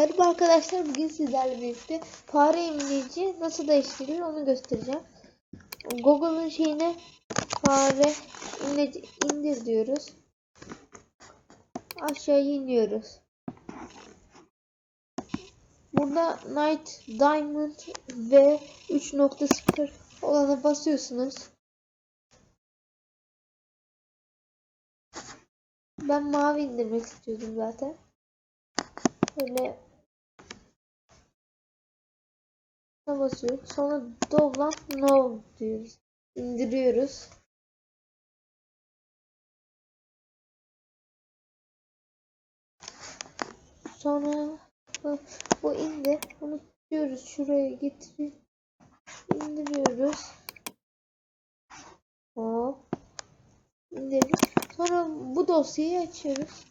Merhaba arkadaşlar. Bugün sizlerle birlikte fare imleyici nasıl değiştirilir onu göstereceğim. Google'ın şeyine fare indir diyoruz. Aşağıya iniyoruz. Burada Night Diamond ve 3.0 olana basıyorsunuz. Ben mavi indirmek istiyordum zaten. Böyle basıyor. Sonra download no diyoruz. İndiriyoruz. Sonra bu, bu indi. Bunu tutuyoruz. Şuraya getirip indiriyoruz. Hop. İndirdik. Sonra bu dosyayı açıyoruz.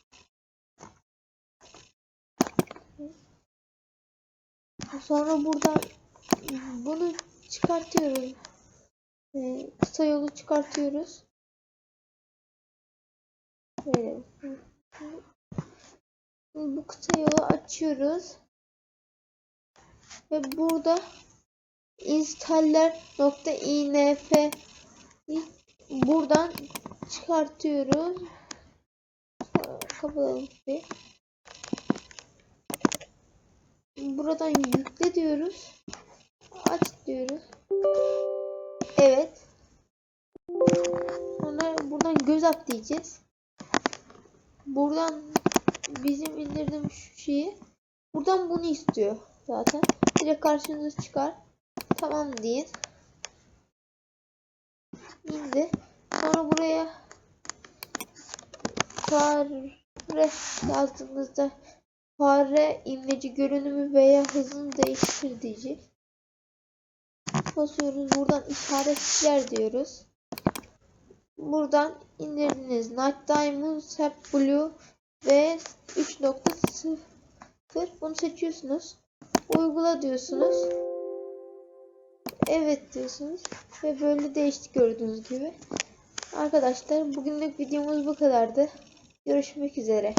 Sonra buradan bunu çıkartıyoruz. Ee, kısa yolu çıkartıyoruz. Böyle. Bu kısa yolu açıyoruz. Ve burada installer.inf buradan çıkartıyoruz. Kapatalım bir. Buradan yükle diyoruz. Aç diyoruz. Evet. Sonra buradan göz at diyeceğiz. Buradan bizim indirdiğim şu şeyi buradan bunu istiyor zaten. Direkt karşınıza çıkar. Tamam deyin. İndi. Sonra buraya fare yazdığınızda fare imleci görünümü veya hızını değiştir diyecek. Basıyoruz. Buradan işaretler diyoruz. Buradan indirdiniz. Night Diamond, Sap Blue ve 3.0 bunu seçiyorsunuz. Uygula diyorsunuz. Evet diyorsunuz. Ve böyle değişti gördüğünüz gibi. Arkadaşlar bugünlük videomuz bu kadardı. Görüşmek üzere.